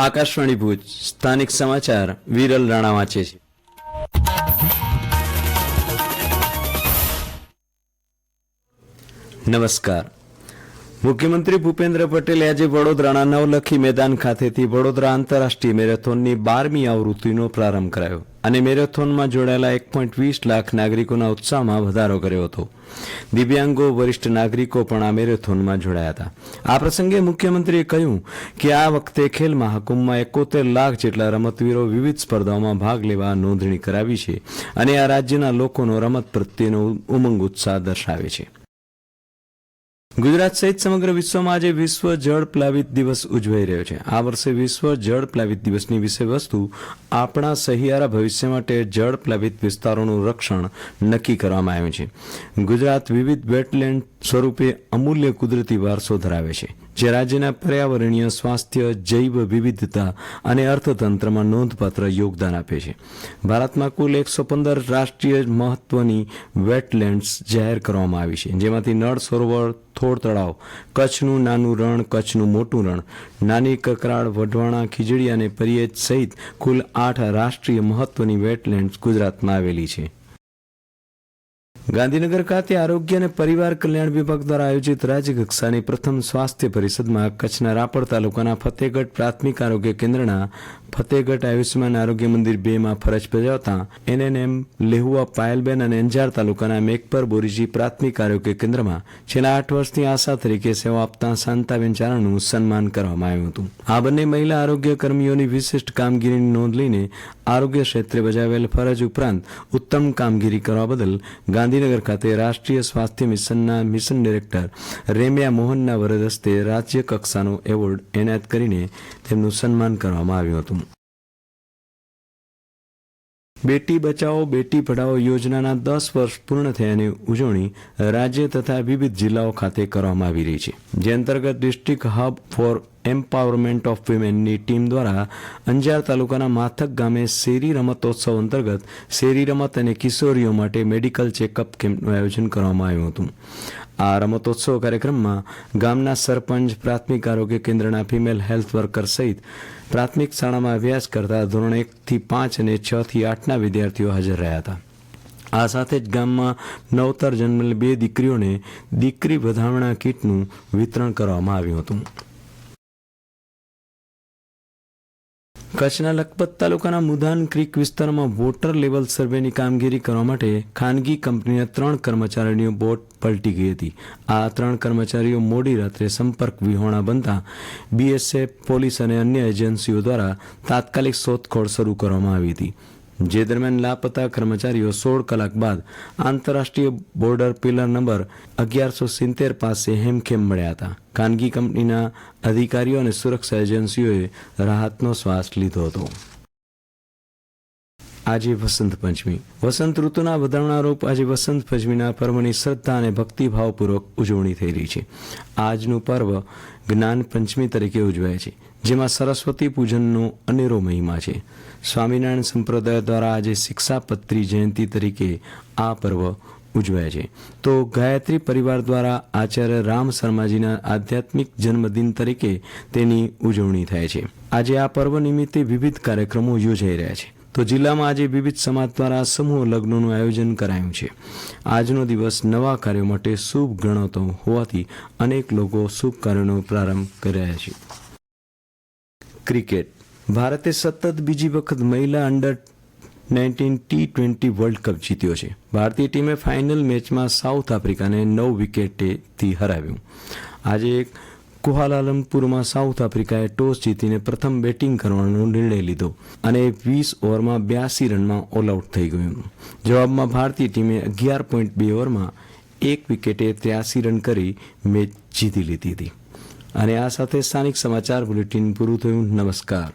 આકાશવાણી ભુજ સ્થાનિક સમાચાર વિરલ રાણા વાંચે છે. નમસ્કાર. મુખ્યમંત્રી ભૂપેન્દ્ર પટેલે આજે વડોદરાના નવલખી મેદાન ખાતેથી વડોદરા આંતરરાષ્ટ્રીય મેરેથોનની બારમી આવૃત્તિનો પ્રારંભ કરાયો અને મેરેથોનમાં જોડાયેલા એક પોઈન્ટ વીસ લાખ નાગરિકોના ઉત્સાહમાં વધારો કર્યો હતો. દિવ્યાંગો, વરિષ્ઠ નાગરિકો પણ આ મેરેથોનમાં જોડાયા હતા. આ પ્રસંગે મુખ્યમંત્રીએ કહ્યું કે આ વખતે ખેલ મહાકુંભમાં એકોતેર લાખ જેટલા રમતવીરો વિવિધ સ્પર્ધાઓમાં ભાગ લેવા નોંધણી કરાવી છે અને આ રાજ્યના લોકોનો રમત પ્રત્યેનો ઉમંગ ઉત્સાહ દર્શાવે છે. ગુજરાત સહિત સમગ્ર વિશ્વમાં આજે વિશ્વ જળ પ્લાવિત દિવસ ઉજવાઈ રહ્યો છે. આ વર્ષે વિશ્વ જળ પ્લાવિત દિવસની વિષયવસ્તુ આપણા સહિયારા ભવિષ્ય માટે જળ પ્લાવિત વિસ્તારોનું રક્ષણ નક્કી કરવામાં આવ્યું છે. ગુજરાત વિવિધ વેટલેન્ડ સ્વરૂપે અમૂલ્ય કુદરતી વારસો ધરાવે છે. જે રાજ્યના પર્યાવરણીય સ્વાસ્થ્ય, જૈવ વિવિધતા અને અર્થતંત્રમાં નોંધપાત્ર યોગદાન આપે છે. ભારતમાં કુલ એકસો પંદર રાષ્ટ્રીય મહત્વની વેટલેન્ડ્સ જાહેર કરવામાં આવી છે, જેમાંથી નળ સરોવર, થોળ તળાવ, કચ્છનું નાનું રણ, કચ્છનું મોટું રણ, નાની કકરાળ, વઢવાણા, ખીજડી અને પરિયેજ સહિત કુલ આઠ રાષ્ટ્રીય મહત્વની વેટલેન્ડ્સ ગુજરાતમાં આવેલી છે. ગાંધીનગર ખાતે આરોગ્ય અને પરિવાર કલ્યાણ વિભાગ દ્વારા આયોજિત રાજ્યકક્ષાની પ્રથમ સ્વાસ્થ્ય પરિષદમાં કચ્છના રાપર તાલુકાના ફતેહગઢ પ્રાથમિક આરોગ્ય કેન્દ્રના ફતેહગઢ આયુષ્યમાન આરોગ્ય મંદિર બે માં ફરજ બજાવતા એનએનએમ, લેહુઆ, પાયલબેન અને અંજાર તાલુકાના મેકપર બોરીજી પ્રાથમિક આરોગ્ય કેન્દ્રમાં છેલ્લા આઠ વર્ષથી આશા તરીકે સેવા આપતા શાંતાબેન ચારણનું સન્માન કરવામાં આવ્યું હતું. આ બંને મહિલા આરોગ્ય કર્મીઓની વિશિષ્ટ કામગીરીની નોંધ લઈને આરોગ્ય ક્ષેત્રે બજાવેલ ફરજ ઉપરાંત ઉત્તમ કામગીરી કરવા બદલ ગાંધીનગર ખાતે રાષ્ટ્રીય સ્વાસ્થ્ય મિશનના મિશન ડિરેક્ટર રેમ્યા મોહનના વરદ હસ્તે રાજ્ય કક્ષાનો એવોર્ડ એનાયત કરીને તેમનું સન્માન કરવામાં આવ્યું હતું. બેટી બચાવો, બેટી પઢાઓ યોજનાના દસ વર્ષ પૂર્ણ થયાની ઉજવણી રાજ્ય તથા વિવિધ જિલ્લાઓ ખાતે કરવામાં આવી રહી છે. જે અંતર્ગત district hub for empowerment of વિમેનની team દ્વારા અંજાર તાલુકાના માથક ગામે શેરી રમતોત્સવ અંતર્ગત શેરી રમત અને કિશોરીઓ માટે મેડિકલ ચેકઅપ કેમ્પનું આયોજન કરવામાં આવ્યું હતું. આ રમતોત્સવ કાર્યક્રમમાં ગામના સરપંચ, પ્રાથમિક આરોગ્ય કેન્દ્રના ફિમેલ હેલ્થ વર્કર સહિત પ્રાથમિક શાળામાં અભ્યાસ કરતા ધોરણ એકથી પાંચ અને છ થી આઠના વિદ્યાર્થીઓ હાજર રહ્યા હતા. આ સાથે જ ગામમાં નવતર જન્મેલ બે દીકરીઓને દીકરી વધામણા કીટનું વિતરણ કરવામાં આવ્યું હતું. કચ્છના લખપત તાલુકાના મુધાન ક્રીક વિસ્તારમાં વોટર લેવલ સર્વેની કામગીરી કરવા માટે ખાનગી કંપનીના ત્રણ કર્મચારીઓની બોટ પલટી ગઈ હતી. આ ત્રણ કર્મચારીઓ મોડી રાત્રે સંપર્ક વિહોણા બનતા બીએસએફ પોલીસ અને અન્ય એજન્સીઓ દ્વારા તાત્કાલિક શોધખોળ શરૂ કરવામાં આવી હતી. જે દરમિયાન લાપતા કર્મચારીઓ સોળ કલાક બાદ આંતરરાષ્ટ્રીય બોર્ડર પિલર નંબર અગિયારસો સિત્તેર પાસે હેમખેમ મળ્યા હતા. ખાનગી કંપનીના અધિકારીઓ અને સુરક્ષા એજન્સીઓએ રાહતનો શ્વાસ લીધો હતો. આજે વસંત પંચમી. વસંત ઋતુના વધારણા રૂપ આજે વસંત પંચમીના પર્વની શ્રદ્ધા અને ભક્તિભાવપૂર્વક ઉજવણી થઈ રહી છે. આજનું પર્વ જ્ઞાન પંચમી તરીકે ઉજવાય છે. જેમાં સરસ્વતી પૂજનનો અનેરો મહિમા છે. સ્વામિનારાયણ સંપ્રદાય દ્વારા આજે શિક્ષાપત્રી જયંતિ તરીકે આ પર્વ ઉજવાય છે. તો ગાયત્રી પરિવાર દ્વારા આચાર્ય રામ શર્માજીના આધ્યાત્મિક જન્મદિન તરીકે તેની ઉજવણી થાય છે. આજે આ પર્વ નિમિત્તે વિવિધ કાર્યક્રમો યોજાઈ રહ્યા છે. તો જિલ્લામાં આજે વિવિધ સમાજ દ્વારા સમૂહ લગ્નોનું આયોજન કરાયું છે. આજનો દિવસ નવા કાર્યો માટે શુભ ગણાતો હોવાથી અનેક લોકો શુભ કાર્યોનો પ્રારંભ કરી રહ્યા છે. ક્રિકેટ. ભારતે સતત બીજી વખત મહિલા under nineteen T twenty world cup જીત્યો છે. ભારતીય ટીમે ફાઇનલ મેચમાં સાઉથ આફ્રિકાને નવ વિકેટેથી હરાવ્યું. આજે કુહાલાલમપુરમાં સાઉથ આફ્રિકાએ ટોસ જીતીને પ્રથમ બેટિંગ કરવાનો નિર્ણય લીધો અને વીસ ઓવરમાં બ્યાસી રનમાં ઓલ આઉટ થઈ ગયું. જવાબમાં ભારતીય ટીમે અગિયાર પોઈન્ટ બે ઓવરમાં એક વિકેટે ત્ર્યાસી રન કરી મેચ જીતી લીધી હતી. અને આ સાથે સ્થાનિક સમાચાર બુલેટિન પૂરું થયું. નમસ્કાર.